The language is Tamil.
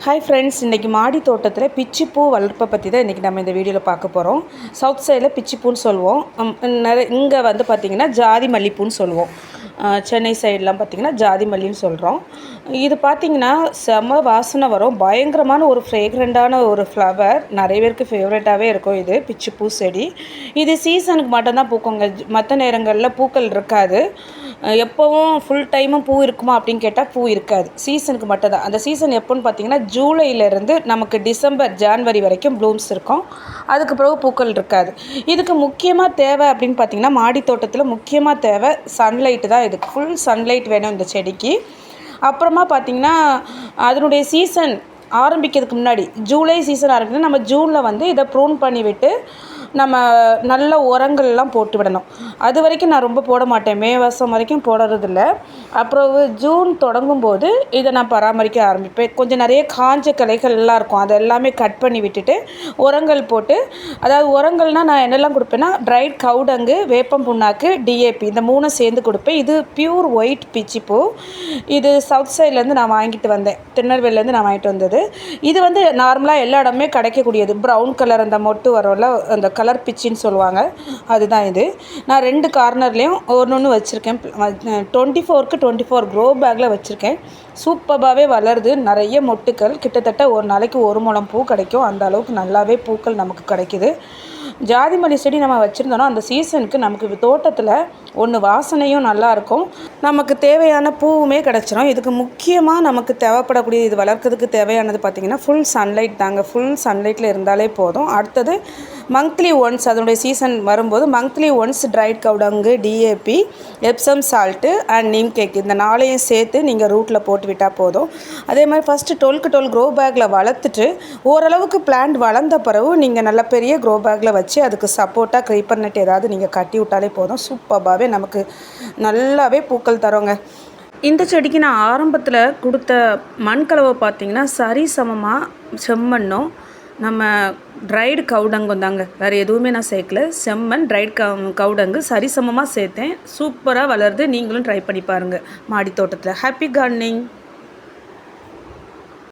ஹாய் ஃப்ரெண்ட்ஸ் இன்றைக்கி மாடி தோட்டத்தில் பிச்சிப்பூ வளர்ப்பை பற்றி தான் இன்றைக்கி நம்ம இந்த வீடியோவில் பார்க்க போகிறோம் சவுத் சைடில் பிச்சிப்பூன்னு சொல்லுவோம் நிறைய இங்கே வந்து பார்த்திங்கன்னா ஜாதி மல்லிப்பூன்னு சொல்லுவோம் சென்னை சைடெலாம் பார்த்திங்கன்னா ஜாதி மல்லின்னு சொல்கிறோம் இது பார்த்திங்கன்னா செம வாசனை வரும். பயங்கரமான ஒரு ஃப்ரேக்ரெண்டான ஒரு ஃப்ளவர் நிறைய பேருக்கு ஃபேவரட்டாகவே இருக்கும் இது பிச்சிப்பூ செடி. இது சீசனுக்கு மட்டும்தான் பூக்குங்க மற்ற நேரங்களில் பூக்கள் இருக்காது. எப்போவும் ஃபுல் டைமும் பூ இருக்குமா அப்படின்னு கேட்டால் பூ இருக்காது. சீசனுக்கு மட்டும்தான். அந்த சீசன் எப்போன்னு பார்த்தீங்கன்னா ஜூலையிலேருந்து நமக்கு டிசம்பர் ஜான்வரி வரைக்கும் ப்ளூம்ஸ் இருக்கும். அதுக்கு பிறகு பூக்கள் இருக்காது. இதுக்கு முக்கியமாக தேவை அப்படின்னு பார்த்தீங்கன்னா மாடி தோட்டத்தில் முக்கியமாக தேவை சன்லைட்டு தான். இதுக்கு ஃபுல் சன்லைட் வேணும் இந்த செடிக்கு. அப்புறமா பார்த்தீங்கன்னா அதனுடைய சீசன் ஆரம்பிக்கிறதுக்கு முன்னாடி ஜூலை சீசன் ஆரம்பிக்கிறது நம்ம ஜூனில் வந்து இதை ப்ரூன் பண்ணிவிட்டு நம்ம நல்ல உரங்கள்லாம் போட்டு விடணும். அது வரைக்கும் நான் ரொம்ப போட மாட்டேன். மே வருஷம் வரைக்கும் போடுறதில்ல. அப்புறம் ஜூன் தொடங்கும் போது இதை நான் பராமரிக்க ஆரம்பிப்பேன். கொஞ்சம் நிறைய காஞ்ச கிளைகள்லாம் எல்லாம் இருக்கும். அதை எல்லாமே கட் பண்ணி விட்டுட்டு உரங்கள் போட்டு அதாவது உரங்கள்னால் நான் என்னெல்லாம் கொடுப்பேன்னா ட்ரைட் கவுடங்கு வேப்பம் புண்ணாக்கு டிஏபி இந்த மூணும் சேர்ந்து கொடுப்பேன். இது பியூர் ஒயிட் பிச்சிப்பூ. இது சவுத் சைட்லேருந்து நான் வாங்கிட்டு வந்தேன். திருநெல்வேலிலேருந்து நான் வாங்கிட்டு வந்தது. இது வந்து நார்மலாக எல்லா இடமே கிடைக்கக்கூடியது. ப்ரௌன் கலர் அந்த மொட்டு வரும்ல அந்த கலர் பிச்சின்னு சொல்லுவாங்க. அதுதான் இது. நான் ரெண்டு கார்னர்லேயும் ஒன்று ஒன்று வச்சுருக்கேன். டுவெண்ட்டி ஃபோருக்கு டுவெண்ட்டி ஃபோர் க்ரோ பேக்கில் வச்சுருக்கேன். சூப்பராகவே வளருது. நிறைய மொட்டுக்கள் கிட்டத்தட்ட ஒரு நாளைக்கு ஒரு முழம் பூ கிடைக்கும். அந்த அளவுக்கு நல்லாவே பூக்கள் நமக்கு கிடைக்குது. ஜாதி மல்லி செடி நம்ம வச்சுருந்தோன்னா அந்த சீசனுக்கு நமக்கு தோட்டத்தில் ஒன்று வாசனையும் நல்லாயிருக்கும் நமக்கு தேவையான பூவுமே கிடச்சிரும். இதுக்கு முக்கியமாக நமக்கு தேவைப்படக்கூடிய இது வளர்க்கறதுக்கு தேவையானது பார்த்திங்கன்னா ஃபுல் சன்லைட் தாங்க. ஃபுல் சன்லைட்டில் இருந்தாலே போதும். அடுத்தது மந்த்லி ஒன்ஸ் அதனுடைய சீசன் வரும்போது monthly once dried cow dung DAP Epsom salt and neem cake இந்த நாளையும் சேர்த்து நீங்கள் ரூட்டில் போட்டு விட்டால் போதும். அதே மாதிரி ஃபஸ்ட்டு டுவெல்க்கு டுவெல் க்ரோ பேக்கில் வளர்த்துட்டு ஓரளவுக்கு பிளான்ட் வளர்ந்த பிறகு நீங்கள் நல்ல பெரிய க்ரோ பேக்கில் வச்சு அதுக்கு சப்போர்ட்டாக க்ரீப்பர் நெட் ஏதாவது நீங்கள் கட்டி விட்டாலே போதும். ஃபுல்லாகவே நமக்கு நல்லாவே பூக்கள் தரோங்க. இந்த செடிக்கு நான் ஆரம்பத்தில் கொடுத்த மண் கலவை பார்த்தீங்கன்னா சரி சமமாக செம்மண்ணும். நம்ம ட்ரைடு கவுடங்கும் தாங்க. வேறு எதுவுமே நான் சேர்க்கல. செம்மண் ட்ரைடு க கவுடங்கு சரிசமமாக சேர்த்தேன். சூப்பராக வளருது. நீங்களும் ட்ரை பண்ணி பாருங்கள் மாடி தோட்டத்தில் ஹாப்பி கார்டனிங்